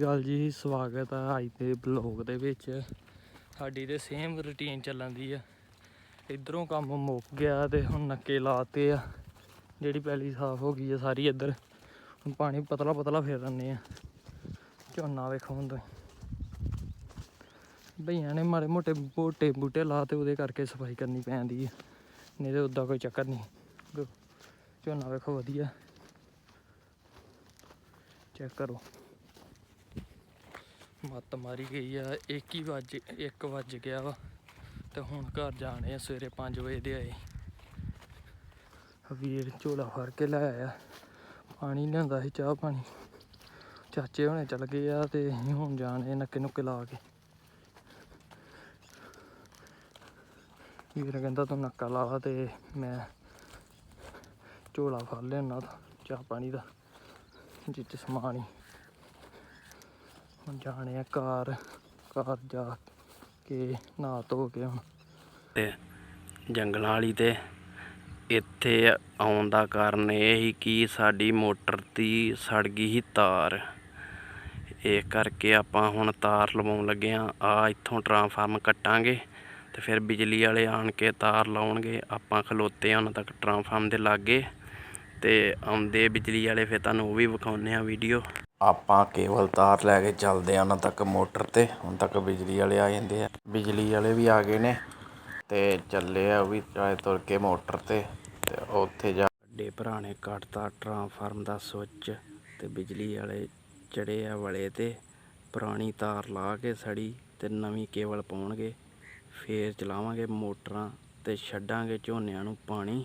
ਅਕਾਲ ਜੀ, ਸਵਾਗਤ ਆ ਅੱਜ ਦੇ ਬਲੌਗ ਦੇ ਵਿੱਚ। ਸਾਡੀ ਤੇ ਸੇਮ ਰੁਟੀਨ ਚੱਲਣ ਦੀ ਆ। ਇਧਰੋਂ ਕੰਮ ਮੁੱਕ ਗਿਆ ਤੇ ਹੁਣ ਨੱਕੇ ਲਾਤੇ ਆ। ਜਿਹੜੀ ਪਹਿਲੀ ਸਾਫ਼ ਹੋ ਗਈ ਆ ਸਾਰੀ ਇੱਧਰ। ਹੁਣ ਪਾਣੀ ਪਤਲਾ ਪਤਲਾ ਫੇਰ ਦਿੰਦੇ ਆ। ਝੋਨਾ ਵੇਖੋ ਹੁਣ ਤੁਸੀਂ। ਭਈਆਂ ਨੇ ਮਾੜੇ ਮੋਟੇ ਬੂਟੇ ਬੂਟੇ ਲਾਤੇ, ਉਹਦੇ ਕਰਕੇ ਸਫ਼ਾਈ ਕਰਨੀ ਪੈਂਦੀ ਆ। ਨਹੀਂ ਤੇ ਉਦਾਂ ਕੋਈ ਚੱਕਰ ਨਹੀਂ। ਝੋਨਾ ਵੇਖੋ ਵਧੀਆ। ਚੈੱਕ ਕਰੋ। ਮੱਤ ਮਾਰੀ ਗਈ ਆ 1 ਹੀ ਵੱਜ 1 ਵੱਜ ਗਿਆ ਵਾ। ਤੇ ਹੁਣ ਘਰ ਜਾਣੇ ਆ, ਸਵੇਰੇ 5 ਵਜੇ ਦੇ ਆਏ। ਵੀਰ ਝੋਲਾ ਫੜ ਕੇ ਲੈ ਆ ਪਾਣੀ ਲਿਆਂਦਾ ਸੀ ਚਾਹ ਪਾਣੀ। ਚਾਚੇ ਹੁਣੇ ਚੱਲ ਗਏ ਆ ਤੇ ਅਸੀਂ ਹੁਣ ਜਾਣੇ ਨੱਕੇ ਨੁੱਕੇ ਲਾ ਕੇ। ਵੀਰ ਕਹਿੰਦਾ ਤੂੰ ਨੱਕਾ ਲਾ ਤੇ ਮੈਂ ਝੋਲਾ ਫੜ ਲਿਆਉਣਾ ਚਾਹ ਪਾਣੀ ਦਾ, ਜਿੱਚ ਸਮਾਨ ਹੀ। ਹੁਣ ਜਾਣੇ ਆ ਕਾਰ ਕਾਰ ਜਾ ਕੇ ਨਹਾ ਧੋ ਕੇ ਹੁਣ। ਤੇ ਜੰਗਲਾਂ ਵਾਲੀ ਤੇ ਇੱਥੇ ਆਉਣ ਦਾ ਕਾਰਨ ਇਹ ਹੀ ਕਿ ਸਾਡੀ ਮੋਟਰ ਦੀ ਸੜ ਗਈ ਸੀ ਤਾਰ। ਇਹ ਕਰਕੇ ਆਪਾਂ ਹੁਣ ਤਾਰ ਲਵਾਉਣ ਲੱਗੇ ਆ ਆ ਇੱਥੋਂ ਟਰਾਂਸਫਾਰਮ ਕੱਟਾਂਗੇ ਤੇ ਫਿਰ ਬਿਜਲੀ ਵਾਲੇ ਆਣ ਕੇ ਤਾਰ ਲਾਉਣਗੇ। ਆਪਾਂ ਖਲੋਤੇ ਆ ਉਹਨਾਂ ਤੱਕ ਟਰਾਂਸਫਾਰਮ ਦੇ ਲਾਗੇ ਤੇ ਆਉਂਦੇ ਬਿਜਲੀ ਵਾਲੇ ਫਿਰ ਤੁਹਾਨੂੰ ਉਹ ਵੀ ਵਿਖਾਉਂਦੇ ਆ ਵੀਡੀਓ। ਆਪਾਂ ਕੇਬਲ ਤਾਰ ਲੈ ਕੇ ਚੱਲਦੇ ਹਾਂ ਉਹਨਾਂ ਤੱਕ ਮੋਟਰ ਤੇ। ਹੁਣ ਤੱਕ ਬਿਜਲੀ ਵਾਲੇ ਆ ਜਾਂਦੇ ਆ। ਬਿਜਲੀ ਵਾਲੇ ਵੀ ਆ ਗਏ ਨੇ ਅਤੇ ਚੱਲੇ ਆ ਉਹ ਵੀ ਚਾਹੇ ਤੁਰ ਕੇ ਮੋਟਰ ਤੇ ਅਤੇ ਉੱਥੇ ਜਾ ਵੱਡੇ ਭਰਾ ਨੇ ਕੱਟਤਾ ਟਰਾਂਸਫਾਰਮ ਦਾ ਸੁੱਚ ਅਤੇ ਬਿਜਲੀ ਵਾਲੇ ਚੜੇ ਆ ਵਲੇ ਤੇ। ਪੁਰਾਣੀ ਤਾਰ ਲਾ ਕੇ ਸੜੀ ਅਤੇ ਨਵੀਂ ਕੇਬਲ ਪਾਉਣਗੇ। ਫੇਰ ਚਲਾਵਾਂਗੇ ਮੋਟਰਾਂ ਅਤੇ ਛੱਡਾਂਗੇ ਝੋਨਿਆਂ ਨੂੰ ਪਾਣੀ।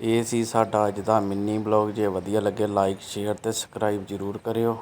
ਇਹ ਸੀ ਸਾਡਾ ਅੱਜ ਦਾ ਮਿੰਨੀ ਬਲੌਗ। ਜੇ ਵਧੀਆ ਲੱਗੇ ਲਾਈਕ ਸ਼ੇਅਰ ਅਤੇ ਸਬਸਕ੍ਰਾਈਬ ਜ਼ਰੂਰ ਕਰਿਓ।